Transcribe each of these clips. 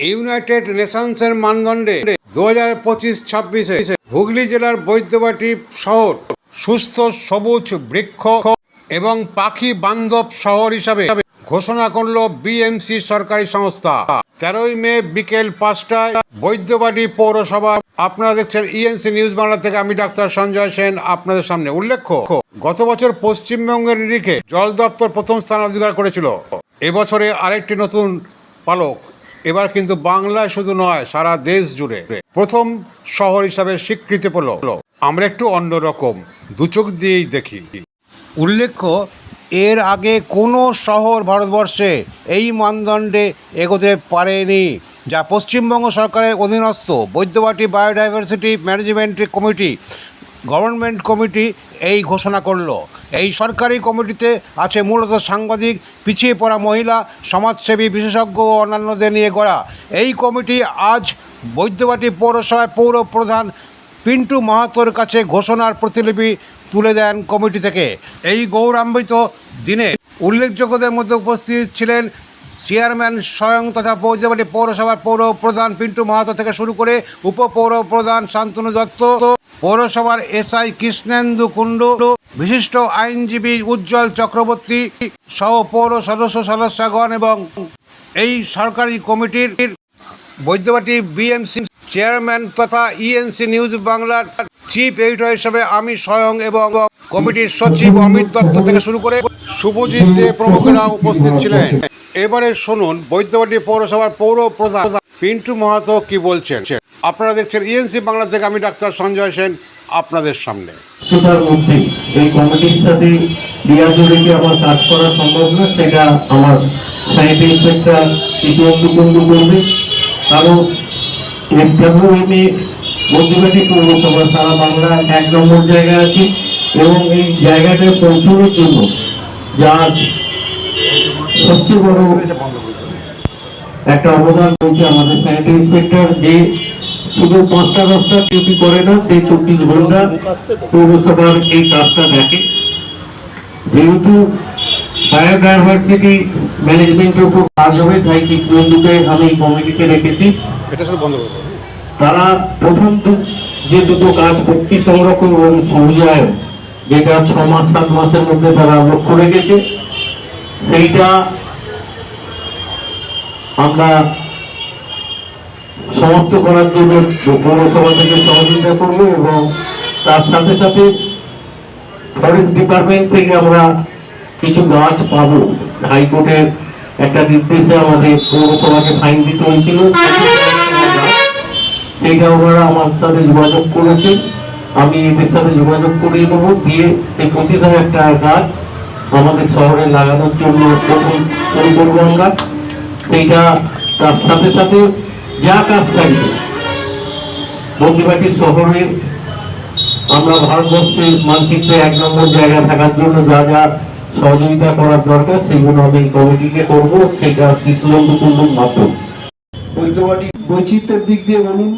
United নেশনসের মানদণ্ডে দু হাজার পঁচিশ ছাব্বিশে হুগলি জেলার বৈদ্যবাটি শহর সুস্থ সবুজ বৃক্ষ এবং পাখি বান্ধব শহর হিসাবে ঘোষণা করল বিএমসি সরকারি সংস্থা। তেরোই মে বিকেল পাঁচটায় বৈদ্যবাটি পৌরসভা। আপনারা দেখছেন ইএনসি নিউজ বাংলা থেকে আমি ডাক্তার সঞ্জয় সেন আপনাদের সামনে। উল্লেখ্য, গত বছর পশ্চিমবঙ্গের নিরিখে জল দপ্তর প্রথম স্থান অধিকার করেছিল। এবছরে আরেকটি নতুন পালক। এবার কিন্তু বাংলায় শুধু নয়, সারা দেশ জুড়ে। প্রথম শহর হিসাবে স্বীকৃতি পেল। আমরা একটু অন্যরকম দুচোখ দিয়েই দেখি। উল্লেখ্য, এর আগে কোনো শহর ভারতবর্ষে এই মানদণ্ডে এগোতে পারেনি, যা পশ্চিমবঙ্গ সরকারের অধীনস্থ Baidyabati biodiversity management committee. Government committee এই ঘোষণা করল। এই সরকারি কমিটিতে আছে মূলত সাংবাদিক, পিছিয়ে পড়া মহিলা, সমাজসেবী, বিশেষজ্ঞ ও অন্যান্যদের নিয়ে গড়া। এই কমিটি আজ বৈদ্যবাটি পৌরসভায় পৌর প্রধান পিন্টু মাহাতোর কাছে ঘোষণার প্রতিলিপি তুলে দেন কমিটি থেকে। এই গৌরবান্বিত দিনে উল্লেখযোগ্যদের মধ্যে উপস্থিত ছিলেন চেয়ারম্যান স্বয়ং তথা বৈদ্যবাটি পৌরসভার পৌর প্রধান পিন্টু মাহাতো থেকে শুরু করে উপপৌর প্রধান শান্তনু দত্ত, পৌরসভার এসআই কৃষ্ণেন্দু কুণ্ডু, বিশিষ্ট আইনজীবী উজ্জ্বল চক্রবর্তী সহ পৌর সদস্য সদস্যগণ এবং এই সরকারি কমিটির বৈদ্যবাটি বিএমসি চেয়ারম্যান তথা ইএনসি নিউজ বাংলার চিফ এডিটর হিসেবে আমি স্বয়ং এবং কমিটির সচিব অমিত দত্ত থেকে শুরু করে শুভজিৎ দে প্রমুখরা উপস্থিত ছিলেন। এবারে শুনুন বৈদ্যবাটি পৌরসভার পৌর প্রধান পিন্টু মাহাতো কি বলছেন? আপনারা দেখছেন ইএনসি বাংলা থেকে আমি ডাক্তার সঞ্জয় সেন, আপনাদের সামনে। মধ্যে এই কমিটির সাথে ডিআর জোড়ে আমার কাজ করা সম্ভব না, সেটা আমার সাইড ইন্সপেক্টর ইতিমধ্যে বন্ধু করবে। কারণ এসডাব্লিউএমএ মধ্যবাটি পৌরসভা সারা বাংলা এক নম্বর জায়গায় আছে এবং এই জায়গাটা পৌঁছানোর জন্য যার সবচেয়ে বড় একটা অবদান রয়েছে আমাদের স্যানিটারি ইন্সপেক্টর যে শুধু পাঁচটা ডিউটি করে না চব্বিশ ঘণ্টা পৌরসভার এই কাজটা দেখে। যেহেতু বায়োডাইভার্সিটি ম্যানেজমেন্টের উপর কাজ হবে তাই আমি কমিটিতে রেখেছি। তারা প্রথম যে দুটো কাজ পক্ষী সংরক্ষণ এবং সবুজায়ন যেটা ছ মাস সাত মাসের মধ্যে তারা লক্ষ্য রেখেছে। সেইটা আমরা সমাপ্ত করার জন্য পৌরসভা থেকে সহযোগিতা করব এবং তার সাথে সাথে ফরেস্ট ডিপার্টমেন্ট থেকে আমরা কিছু গাছ পাবো। হাইকোর্টের একটা নির্দেশে আমাদের পৌরসভাকে ফাইন দিতে হয়েছিল। সেইটা ওনারা আমার সাথে যোগাযোগ করেছে আমি এদের সাথে যোগাযোগ করিয়ে দেবো দিয়ে এই পঁচিশ হাজার টাকা গাছ আমাদের শহরে লাগানোর জন্য শুরু করব আমরা। সেইটা তার সাথে সাথে যা কাজ থাকবে। বন্দিবাটি শহরে আমরা ভারতবর্ষের মানচিত্রে এক নম্বর জায়গা থাকার জন্য যা যা সহযোগিতা করার দরকার, সেগুলো আমি কমিটিকে করব। সেটা কৃষ্ণবন্ধু কুণ্ডুর মাধ্যম। ঐক্যবাদী বৈচিত্র্যের দিক দিয়ে বলুন,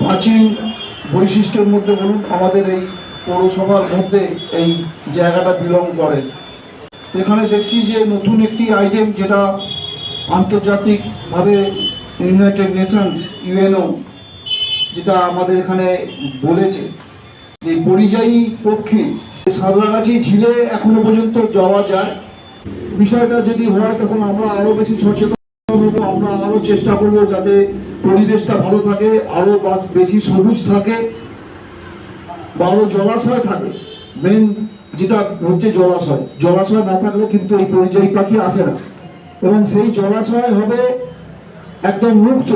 প্রাচীন বৈশিষ্ট্যের মধ্যে বলুন, আমাদের এই পৌরসভার মধ্যে এই জায়গাটা বিলং করে। এখানে দেখছি যে নতুন একটি আইটেম যেটা আন্তর্জাতিকভাবে ইউনাইটেড নেশনস ইউএনও যেটা আমাদের এখানে বলেছে। যে পরিযায়ী পক্ষী সাদরাগাছি ঝিলে এখনও পর্যন্ত যাওয়া যায়। বিষয়টা যদি হয়, তখন আমরা আরও বেশি সচেতন আমরা আরও চেষ্টা করব যাতে পরিবেশটা ভালো থাকে, আরও বাস- বেশি সবুজ থাকে। বা আরও জলাশয় থাকে। মেন যেটা হচ্ছে জলাশয়। জলাশয় না থাকলে কিন্তু এই পরিযায়ী পাখি আসে না। এবং সেই জলাশয় হবে একদম মুক্ত।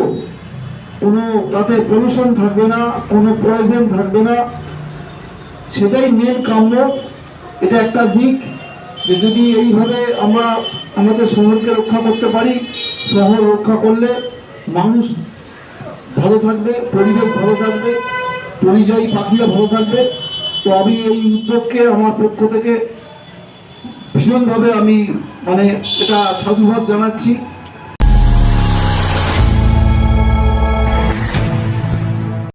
কোনো তাতে পলিউশন থাকবে না, কোনো পয়জন থাকবে না। সেটাই মেন কাম্য। এটা একটা দিক যে যদি এইভাবে আমরা আমাদের শহরকে রক্ষা করতে পারি, শহর রক্ষা করলে মানুষ ভালো থাকবে, পরিবেশ ভালো থাকবে। পরিযায়ী পাখিরা ভালো থাকবে। তো আমি এই উদ্যোগকে আমার পক্ষ থেকে ভীষণভাবে আমি মানে এটা সাধুবাদ জানাচ্ছি।